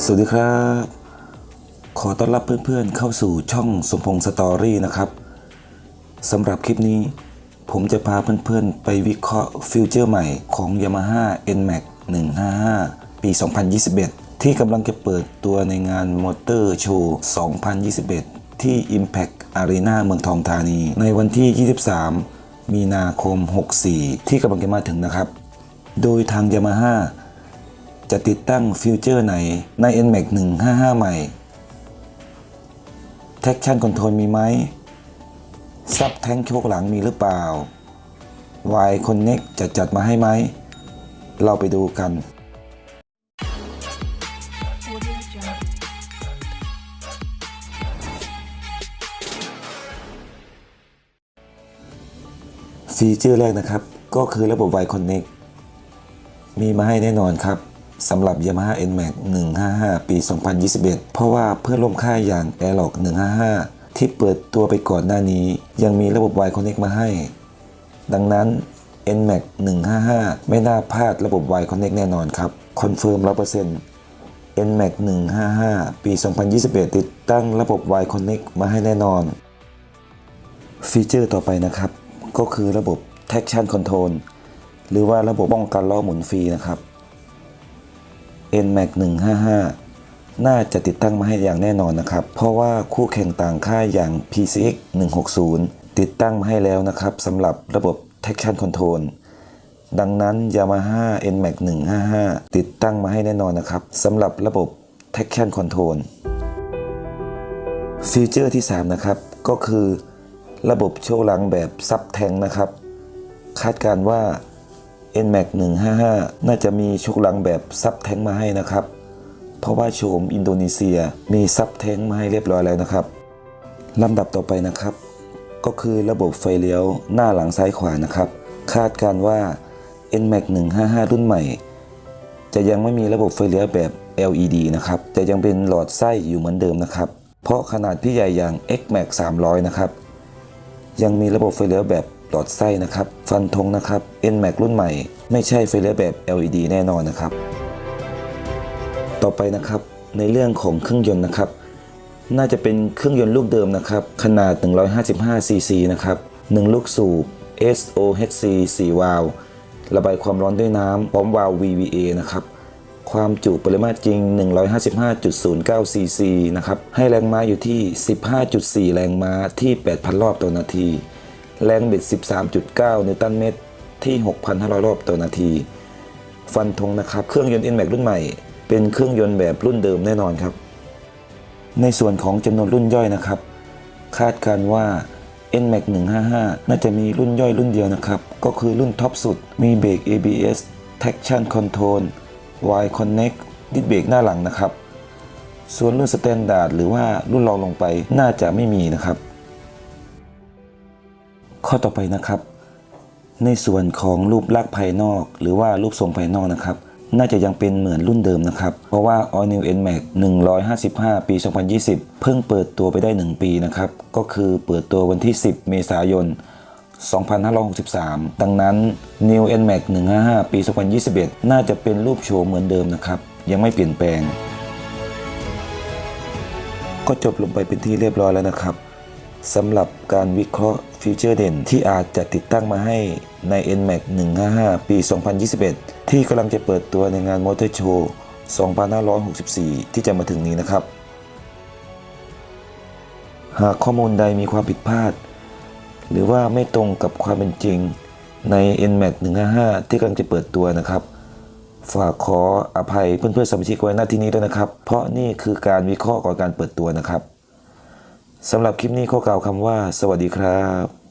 สวัสดีครับ ขอต้อนรับเพื่อนๆเข้าสู่ช่องสมพงษ์สตอรี่นะครับสำหรับคลิปนี้ ผมจะพาเพื่อนๆไปวิเคราะห์ฟิวเจอร์ใหม่ของ Yamaha NMAX 155 ปี 2021 ที่กำลังจะเปิดตัวในงาน Motor Show 2021 ที่ Impact Arena เมืองทองธานี ในวันที่ 23 มีนาคม 64 ที่กำลังจะมาถึงนะครับ โดยทาง Yamaha จะติดตั้งฟิวเจอร์ไหนใน NMAX 155 ใหม่ Traction Control มีไหม ซับแท้งโชคหลังมีหรือเปล่า Y Connect จะจัดมาให้ไหม เราไปดูกัน ฟีเจอร์แรกนะครับ ก็คือระบบ Y Connect มีมาให้แน่นอนครับ สำหรับ Yamaha NMAX 155 ปี 2021 เพราะว่าเพื่อนร่วมค่ายอย่าง Airlock 155 ที่เปิดตัวไปก่อนหน้านี้ ยังมีระบบ Y Connect มาให้ ดังนั้น NMAX 155 ไม่น่าพลาดระบบ Y Connect แน่นอนครับ คอนเฟิร์ม 100% NMAX 155 ปี 2021 ติดตั้งระบบ Y Connect มาให้แน่นอน ฟีเจอร์ต่อไปนะครับ ก็คือระบบ traction control หรือว่าระบบป้องกันล้อหมุนฟรีนะครับ NMAX 155 น่าจะติดตั้งมาให้อย่างแน่นอนนะครับ เพราะว่าคู่แข่งต่างค่ายอย่าง PCX 160 ติดตั้งมาให้แล้วนะครับสำหรับระบบ traction control ดังนั้น Yamaha NMAX 155 ติดตั้งมาให้แน่นอนนะครับสำหรับระบบ traction control ฟีเจอร์ที่ 3 นะครับ ก็คือ ระบบโชว์หลังแบบซับแทงนะครับ คาดการณ์ว่า NMAX 155 น่าจะมีชว์หลังแบบซับแทงมาให้นะครับ เพราะว่าโชมอินโดนีเซียมีซับแทงมาให้เรียบร้อยแล้วนะครับลำดับต่อไปนะครับ ก็คือระบบไฟเลี้ยวหน้าหลังซ้ายขวานะครับ คาดการว่า NMAX 155 รุ่นใหม่ จะยังไม่มีระบบไฟเลี้ยวแบบ LED นะครับจะยังเป็นหลอดไส้อยู่เหมือนเดิมนะครับ เพราะขนาดที่ใหญ่อย่าง XMAX 300 นะครับ ยังมีระบบไฟเลี้ยวแบบ หลอดไส้นะครับ ฟันธงนะครับ NMAX รุ่นใหม่ ไม่ใช่ไฟเลี้ยวแบบ LED แน่นอนนะครับ ต่อไปนะครับในเรื่องของเครื่องยนต์นะครับ น่าจะเป็นเครื่องยนต์ลูกเดิมนะครับ ขนาด 155 cc นะครับ 1 ลูกสูบ SOHC 4 วาล์วระบายความร้อนด้วยน้ำพร้อมวาล์ว VVA นะครับความจุปริมาตรจริง 155.09 cc นะครับ ให้แรงม้าอยู่ที่ 15.4 แรงม้าที่ 8,000 รอบต่อนาที แรงบิด 13.9 นิวตันเมตรที่ 6,500 รอบต่อนาที ฟันธงนะครับ เครื่องยนต์ NMAX รุ่นใหม่ เป็นเครื่องยนต์แบบรุ่นเดิมแน่นอนครับ ในส่วนของจำนวนรุ่นย่อยนะครับ คาดการว่า NMAX 155 น่าจะมีรุ่นย่อยรุ่นเดียวนะครับ ก็คือรุ่นท็อปสุด มีเบรก ABS Traction Control Y Connect ดิสเบรกหน้าหลังนะครับ ส่วนรุ่นสแตนดาร์ดหรือว่ารุ่นรองลงไปน่าจะไม่มีนะครับ ข้อต่อไปนะครับ ในส่วนของรูปลักษณ์ภายนอก หรือว่ารูปทรงภายนอกนะครับ น่าจะยังเป็นเหมือนรุ่นเดิมนะครับ เพราะว่า All New NMAX 155 ปี 2020 เพิ่งเปิดตัวไปได้ 1 ปีนะครับ ก็คือเปิดตัววันที่ 10 เมษายน 2563 ดังนั้น New NMAX 155 ปี 2021 น่าจะเป็นรูปโฉมเหมือนเดิมนะครับ ยังไม่เปลี่ยนแปลง ก็จบลงไปเป็นที่เรียบร้อยแล้วนะครับ สำหรับการวิเคราะห์ฟีเจอร์เด่นที่อาจจะติดตั้งมาให้ใน NMAX 155 ปี 2021 ที่กำลังจะเปิดตัวในงาน Motor Show 2564 ที่จะมาถึงนี้นะครับ หากข้อมูลใดมีความผิดพลาด หรือว่าไม่ตรงกับความเป็นจริงใน NMAX 155 ที่กำลังจะเปิดตัวนะครับ ฝากขออภัยเพื่อนๆสมาชิกไว้หน้าที่นี้ด้วยนะครับ เพราะนี่คือการวิเคราะห์ก่อนการเปิดตัวนะครับ สำหรับคลิปนี้ขอกล่าวคำว่า สวัสดีครับ